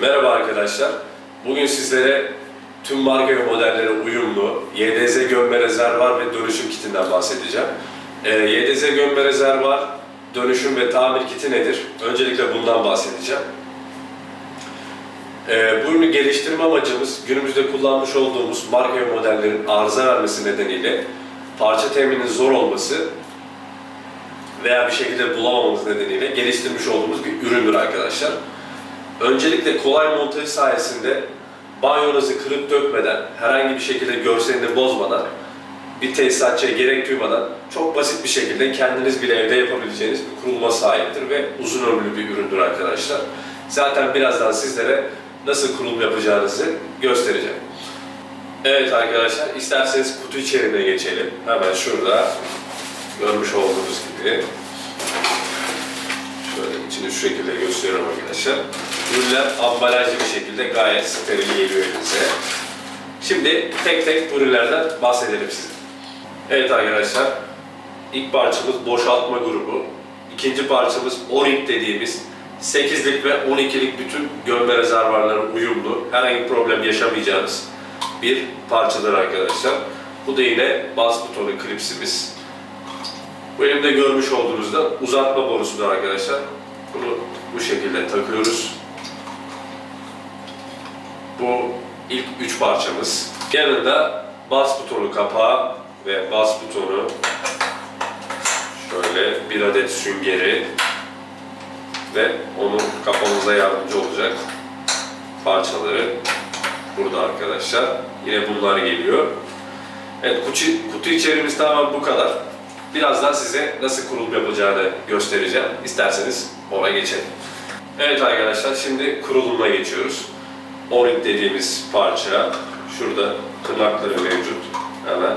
Merhaba arkadaşlar. Bugün sizlere tüm marka ve modellere uyumlu YDZ gömme rezervuar ve dönüşüm kitinden bahsedeceğim. Ee, YDZ gömme rezervuar, dönüşüm ve tamir kiti nedir? Öncelikle bundan bahsedeceğim. Ee, bu ürünü geliştirme amacımız günümüzde kullanmış olduğumuz marka ve modellerin arıza vermesi nedeniyle parça temininin zor olması veya bir şekilde bulamamamız nedeniyle geliştirmiş olduğumuz bir üründür arkadaşlar. Öncelikle kolay montajı sayesinde banyonuzu kırıp dökmeden, herhangi bir şekilde görselini bozmadan, bir tesisatçıya gerek duymadan çok basit bir şekilde kendiniz bile evde yapabileceğiniz bir kuruluma sahiptir ve uzun ömürlü bir üründür arkadaşlar. Zaten birazdan sizlere nasıl kurulum yapacağınızı göstereceğim. Evet arkadaşlar, isterseniz kutu içeriğine geçelim. Hemen şurada görmüş olduğunuz gibi Şöyle içini şu şekilde gösteriyorum arkadaşlar. Ürünler ambalajlı bir şekilde gayet steril geliyor elinize. Şimdi tek tek ürünlerden bahsedelim size. Evet arkadaşlar, ilk parçamız boşaltma grubu. İkinci parçamız O-ring dediğimiz 8'lik ve 12'lik bütün gömme rezervuarları uyumlu, herhangi bir problem yaşamayacağınız bir parçadır arkadaşlar. Bu da yine bas butonu klipsimiz. Bu elimde görmüş olduğunuzda uzatma borusudur arkadaşlar. Bunu bu şekilde takıyoruz. Bu ilk üç parçamız. Yanında bas butonu kapağı ve bas butonu şöyle bir adet süngeri ve onu kapamıza yardımcı olacak parçaları burada arkadaşlar. Yine bunlar geliyor. Evet kutu, kutu içeriğimiz tamamen bu kadar. Birazdan size nasıl kurulum yapılacağını göstereceğim. İsterseniz ona geçelim. Evet arkadaşlar şimdi kurulumuna geçiyoruz. O-ring dediğimiz parça şurada tırnakları mevcut. Hemen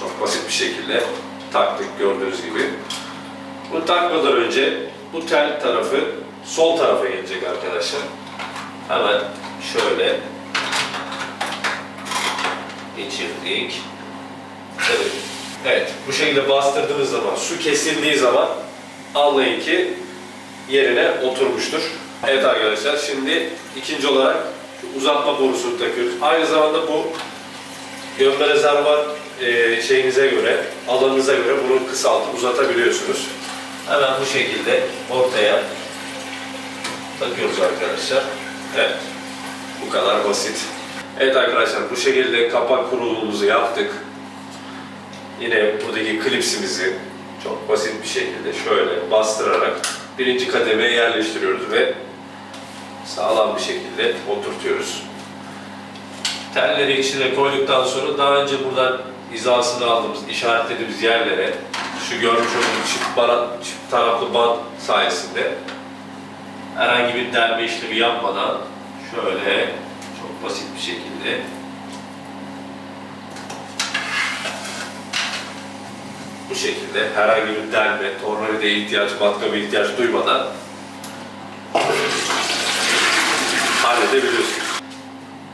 çok basit bir şekilde taktık gördüğünüz gibi. Bunu takmadan önce bu tel tarafı sol tarafa gelecek arkadaşlar. Hemen şöyle geçirdik. Evet. Evet, bu şekilde bastırdığınız zaman, su kesildiği zaman anlayın ki yerine oturmuştur. Evet arkadaşlar, şimdi ikinci olarak uzatma borusunu takıyoruz. Aynı zamanda bu gömme rezervuar e, şeyinize göre, alanınıza göre bunu kısaltıp uzatabiliyorsunuz. Hemen bu şekilde ortaya takıyoruz arkadaşlar. Evet, bu kadar basit. Evet arkadaşlar, bu şekilde kapak kurulumumuzu yaptık. Yine buradaki klipsimizi çok basit bir şekilde şöyle bastırarak birinci kademeye yerleştiriyoruz ve sağlam bir şekilde oturtuyoruz. Telleri içine koyduktan sonra daha önce buradan hizasını aldığımız, işaretlediğimiz yerlere şu görmüş olduğunuz çift, bara, çift taraflı bant sayesinde herhangi bir delme işlemi yapmadan şöyle çok basit bir şekilde bu şekilde herhangi bir delme, tornavida ihtiyaç, matkaba ihtiyaç duymadan halledebiliyorsunuz.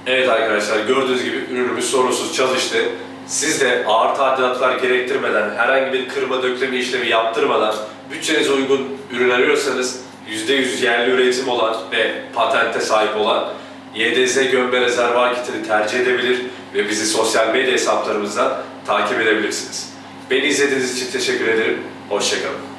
Evet arkadaşlar gördüğünüz gibi ürünümüz sorunsuz çalıştı. Siz de ağır tadilatlar gerektirmeden, herhangi bir kırma dökleme işlemi yaptırmadan bütçenize uygun ürün arıyorsanız %100 yerli üretim olan ve patente sahip olan YDZ gömme rezervuar kitini tercih edebilir ve bizi sosyal medya hesaplarımızdan takip edebilirsiniz. Beni izlediğiniz için teşekkür ederim. Hoşçakalın.